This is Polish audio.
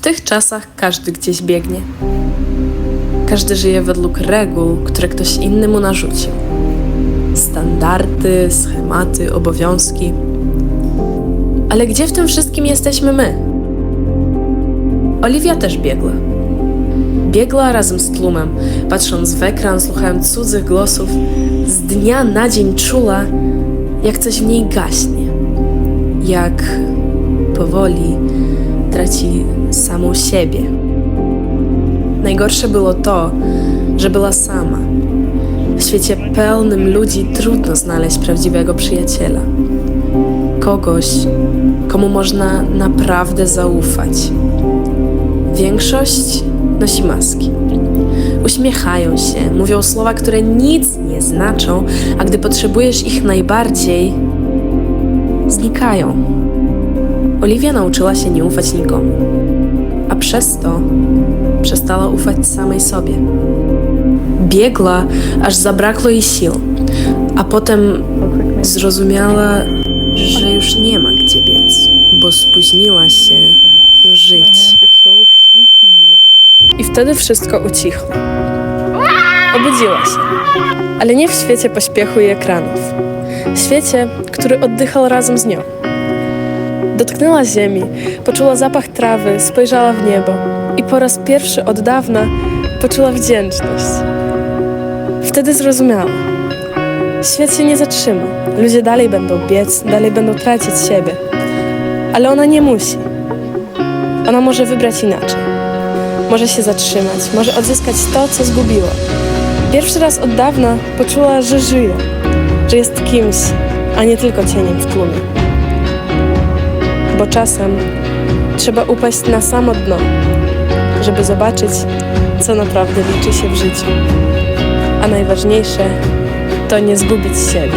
tych czasach każdy gdzieś biegnie. Każdy żyje według reguł, które ktoś inny mu narzucił. Standardy, schematy, obowiązki. Ale gdzie w tym wszystkim jesteśmy my? Oliwia też biegła. Biegła razem z tłumem, patrząc w ekran, słuchając cudzych głosów, z dnia na dzień czula, jak coś w niej gaśnie. Jak powoli traci samą siebie. Najgorsze było to, że była sama. W świecie pełnym ludzi trudno znaleźć prawdziwego przyjaciela. Kogoś, komu można naprawdę zaufać. Większość nosi maski. Uśmiechają się, mówią słowa, które nic nie znaczą, a gdy potrzebujesz ich najbardziej, znikają. Oliwia nauczyła się nie ufać nikomu, przez to przestała ufać samej sobie. Biegła, aż zabrakło jej sił, a potem zrozumiała, że już nie ma gdzie biec, bo spóźniła się żyć. I wtedy wszystko ucichło. Obudziła się, ale nie w świecie pośpiechu i ekranów. W świecie, który oddychał razem z nią. Dotknęła ziemi, poczuła zapach trawy, spojrzała w niebo i po raz pierwszy od dawna poczuła wdzięczność. Wtedy zrozumiała. Świat się nie zatrzyma. Ludzie dalej będą biec, dalej będą tracić siebie. Ale ona nie musi. Ona może wybrać inaczej. Może się zatrzymać, może odzyskać to, co zgubiła. Pierwszy raz od dawna poczuła, że żyje, że jest kimś, a nie tylko cieniem w tłumie. Bo czasem trzeba upaść na samo dno, żeby zobaczyć, co naprawdę liczy się w życiu. A najważniejsze to nie zgubić siebie.